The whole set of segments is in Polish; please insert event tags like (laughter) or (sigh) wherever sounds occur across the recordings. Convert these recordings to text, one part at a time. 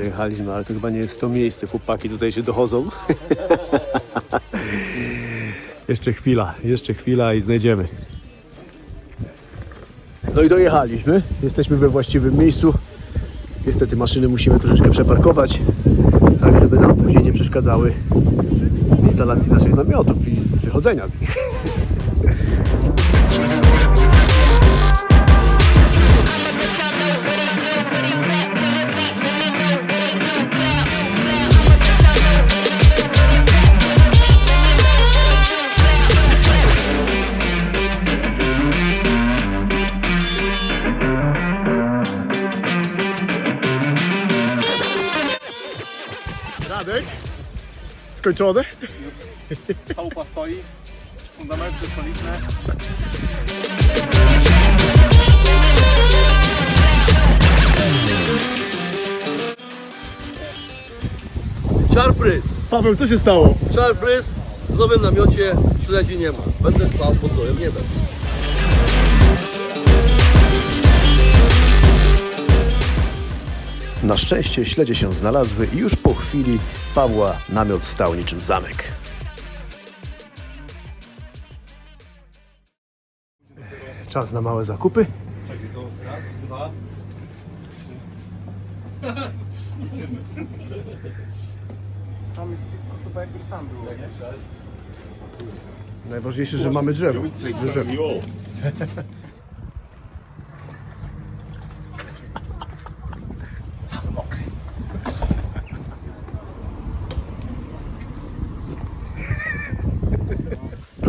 Słuchajcie, tutaj jechaliśmy, ale to chyba nie jest to miejsce. Chłopaki tutaj się dochodzą. (laughs) jeszcze chwila, jeszcze chwila i znajdziemy. No i dojechaliśmy. Jesteśmy we właściwym miejscu. Niestety maszyny musimy troszeczkę przeparkować, tak żeby nam później nie przeszkadzały instalacji naszych namiotów i wychodzenia z nich. (laughs) Skończone? Chałupa stoi, fundamenty solidne. Czarprys, Paweł, co się stało? czarprys, w nowym namiocie śledzi nie ma. Będę spał pod dołem niebem. Na szczęście śledzie się znalazły i już po chwili Pawła namiot stał niczym zamek. Czas na małe zakupy. Czekaj, to raz, dwa. Tam jest chyba jakieś tam było, nie? Najważniejsze, że mamy drzewo. drzewo. (laughs)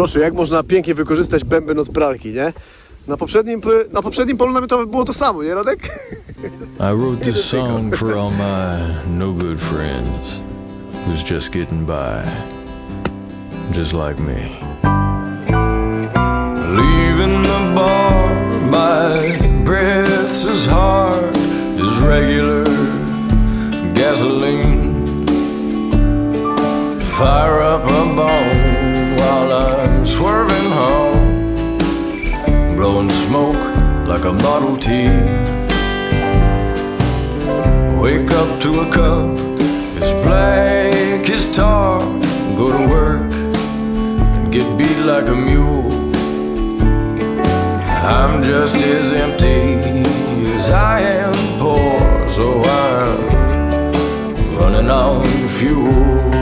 Proszę, jak można pięknie wykorzystać bęben od pralki, nie? Na poprzednim, na poprzednim polu namiotowym było to samo, nie Radek? I wrote this song for all my no good friends who's just getting by, just like me. Like a Model T. Wake up to a cup as black as tar. Go to work and get beat like a mule. I'm just as empty as I am poor, so I'm running on fuel.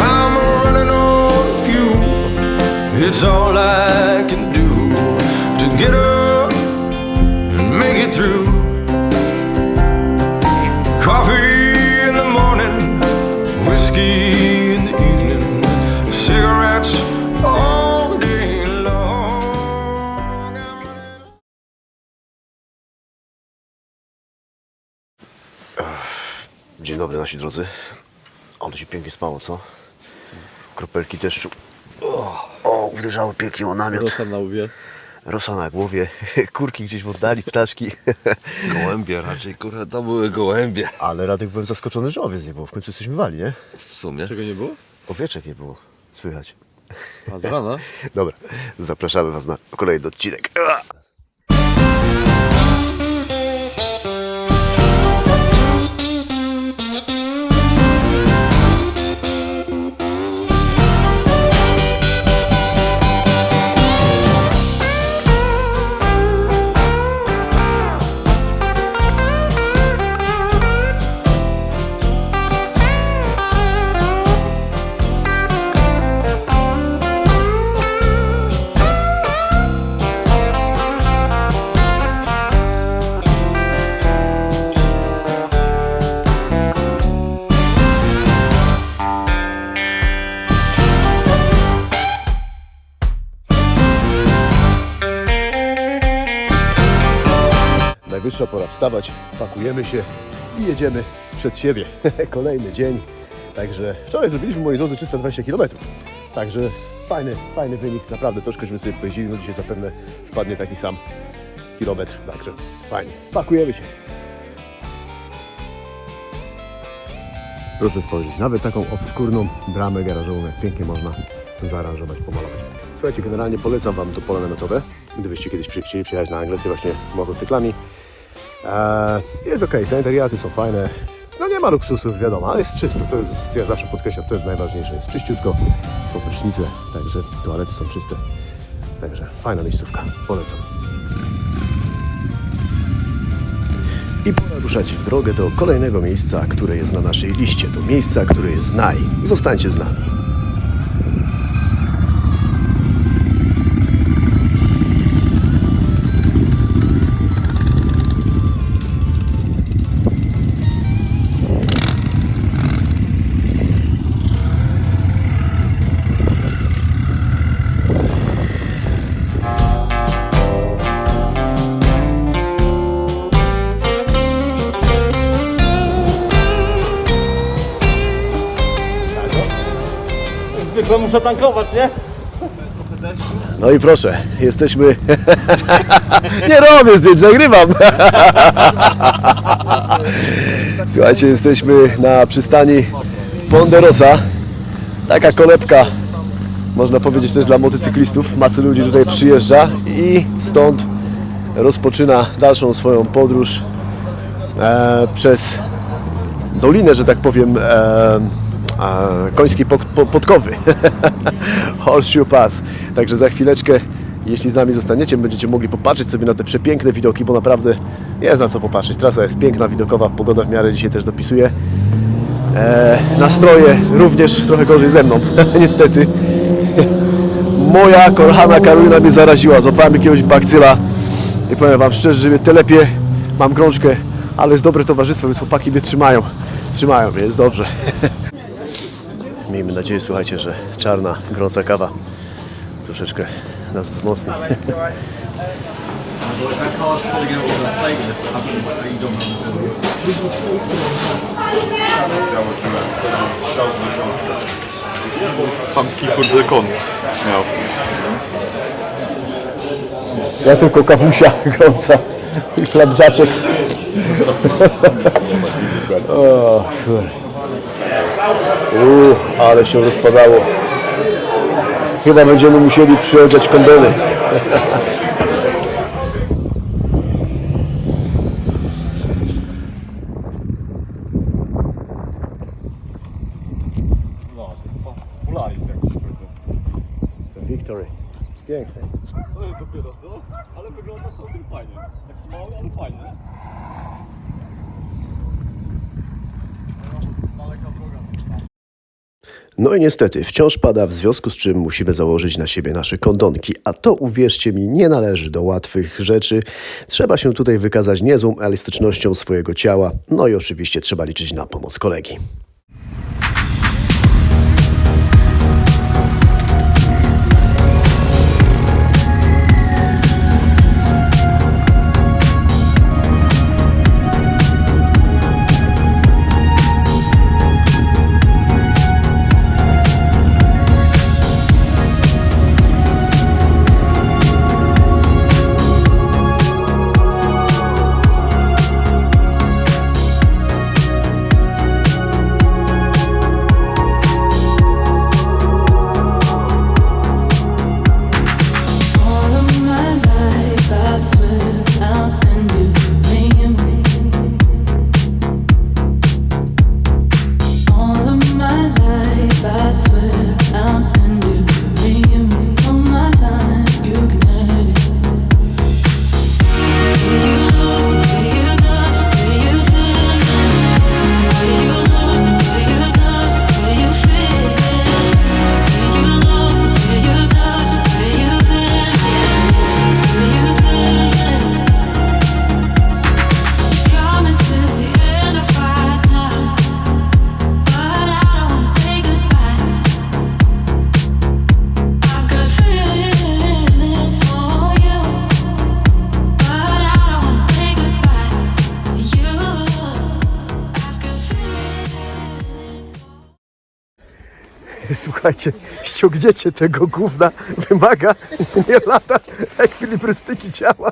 I'm running on fuel. It's all I can nasi drodzy. Ale się pięknie spało, co? Kropelki deszczu. O, o uderzały pięknie o namiot. Rosa na łbie. Rosa na głowie, (laughs) kurki gdzieś w oddali, ptaszki. (laughs) Gołębie raczej, kurwa, to były gołębie. Ale Radek byłem zaskoczony, że owiec nie było. W końcu jesteśmy wali, nie? W sumie. Czego nie było? Owieczek nie było. Słychać. A z rana? (laughs) Dobra, zapraszamy Was na kolejny odcinek. Najwyższa pora wstawać, pakujemy się i jedziemy przed siebie. (laughs) Kolejny dzień. Także wczoraj zrobiliśmy, moi drodzy, 320 km. Także fajny, fajny wynik. Naprawdę troszkęśmy sobie pojeździli. No dzisiaj zapewne wpadnie taki sam kilometr. Także fajnie. Pakujemy się. Proszę spojrzeć, nawet taką obskurną bramę garażową, jak pięknie można zaaranżować, pomalować. Słuchajcie, generalnie polecam Wam to pole namiotowe, gdybyście kiedyś chcieli przyjechać na Anglesję właśnie motocyklami. E, jest ok, sanitariaty są fajne. No nie ma luksusów, wiadomo, ale jest czysto. To jest, ja zawsze podkreślam, to jest najważniejsze. Jest czyściutko, są prysznice, także toalety są czyste. Także fajna miejscówka, polecam. I pora ruszać w drogę do kolejnego miejsca, które jest na naszej liście. Do miejsca, które jest naj. Zostańcie z nami. Zwykle muszę tankować, nie? No i proszę, jesteśmy. (laughs) Nie robię zdjęć, nagrywam. (laughs) Słuchajcie, jesteśmy na przystani Ponderosa. Taka kolebka, można powiedzieć, też dla motocyklistów. Masy ludzi tutaj przyjeżdża i stąd rozpoczyna dalszą swoją podróż e, przez dolinę, że tak powiem, e, po- podkowy. (laughs) Horseshoe Pass. Także za chwileczkę, jeśli z nami zostaniecie, będziecie mogli popatrzeć sobie na te przepiękne widoki, bo naprawdę jest na co popatrzeć. Trasa jest piękna, widokowa, pogoda w miarę dzisiaj też dopisuje. E, nastroje również trochę gorzej ze mną, (laughs) niestety. (laughs) Moja kochana Karolina mnie zaraziła. Złapałem jakiegoś bakcyla i powiem Wam szczerze, że mnie telepie, mam krążkę, ale jest dobre towarzystwo, więc chłopaki mnie trzymają. Trzymają mnie, jest dobrze. Miejmy nadzieję, słuchajcie, że czarna, gorąca kawa troszeczkę nas wzmocni. Chamski kurde kon miał. Ja tylko kawusia (laughs) gorąca i flapjaczek. o, kur. Uuu, ale się rozpadało. Chyba będziemy musieli przyjeżdżać kondony. No. Victory. Piękne. To jest dopiero co? Ale wygląda całkiem fajnie. Taki mały, ale fajny. No i niestety, wciąż pada, w związku z czym musimy założyć na siebie nasze kondonki, a to uwierzcie mi, nie należy do łatwych rzeczy. Trzeba się tutaj wykazać niezłą elastycznością swojego ciała, no i oczywiście trzeba liczyć na pomoc kolegi. Słuchajcie, ściągnięcie tego gówna wymaga nie lata ekwilibrystyki ciała.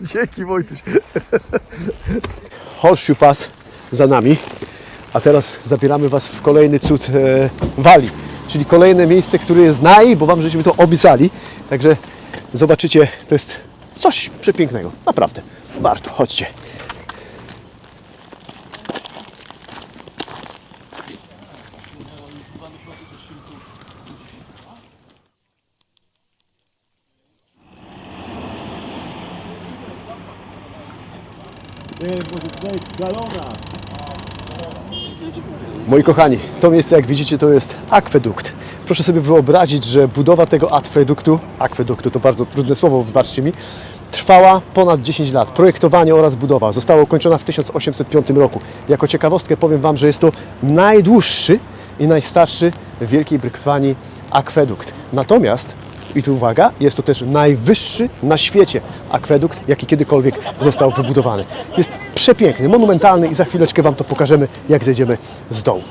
Dzięki Wojtuś. Horseshoe Pass za nami, a teraz zabieramy Was w kolejny cud e, Walii, czyli kolejne miejsce, które jest naj, bo Wam żeśmy to obiecali. Także zobaczycie, to jest coś przepięknego, naprawdę. Warto, chodźcie. Moi kochani, to miejsce jak widzicie to jest akwedukt. Proszę sobie wyobrazić, że budowa tego akweduktu, akweduktu to bardzo trudne słowo, wybaczcie mi, trwała ponad 10 lat. Projektowanie oraz budowa została ukończona w 1805 roku. Jako ciekawostkę powiem Wam, że jest to najdłuższy i najstarszy w Wielkiej Brytanii akwedukt. Natomiast i tu uwaga, jest to też najwyższy na świecie akwedukt, jaki kiedykolwiek został wybudowany. Jest przepiękny, monumentalny i za chwileczkę Wam to pokażemy, jak zejdziemy z dołu.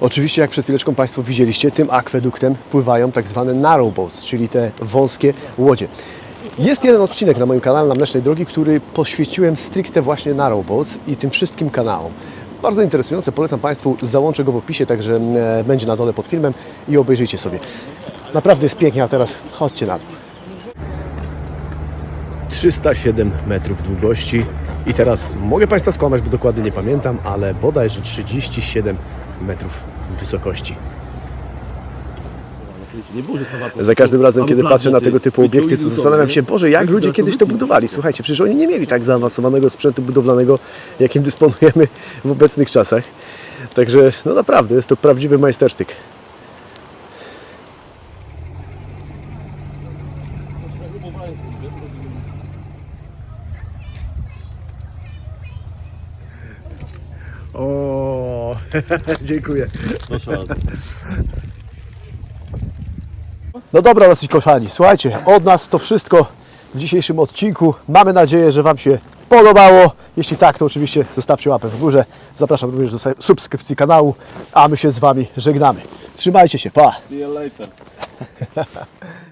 Oczywiście, jak przed chwileczką Państwo widzieliście, tym akweduktem pływają tak zwane narrow boats, czyli te wąskie łodzie. Jest jeden odcinek na moim kanale na Mlecznej Drogi, który poświęciłem stricte właśnie narrow boats i tym wszystkim kanałom. Bardzo interesujące, polecam Państwu, załączę go w opisie, także e, będzie na dole pod filmem i obejrzyjcie sobie. Naprawdę jest pięknie, a teraz chodźcie na dół. 307 metrów długości i teraz mogę Państwa skłamać, bo dokładnie nie pamiętam, ale bodajże 37 metrów wysokości. Nie było, że sprawa Za każdym razem, kiedy plan, patrzę na tego typu obiekty, to zastanawiam się? Boże, jak ludzie kiedyś to budowali. Słuchajcie, przecież oni nie mieli tak zaawansowanego sprzętu budowlanego, jakim dysponujemy w obecnych czasach. Także, no naprawdę, jest to prawdziwy majstersztyk. O, (laughs) dziękuję. Proszę bardzo. No dobra, nasi kochani, słuchajcie, od nas to wszystko w dzisiejszym odcinku. Mamy nadzieję, że Wam się podobało. Jeśli tak, to oczywiście zostawcie łapę w górze. Zapraszam również do subskrypcji kanału, a my się z Wami żegnamy. Trzymajcie się, pa! See you later. (laughs)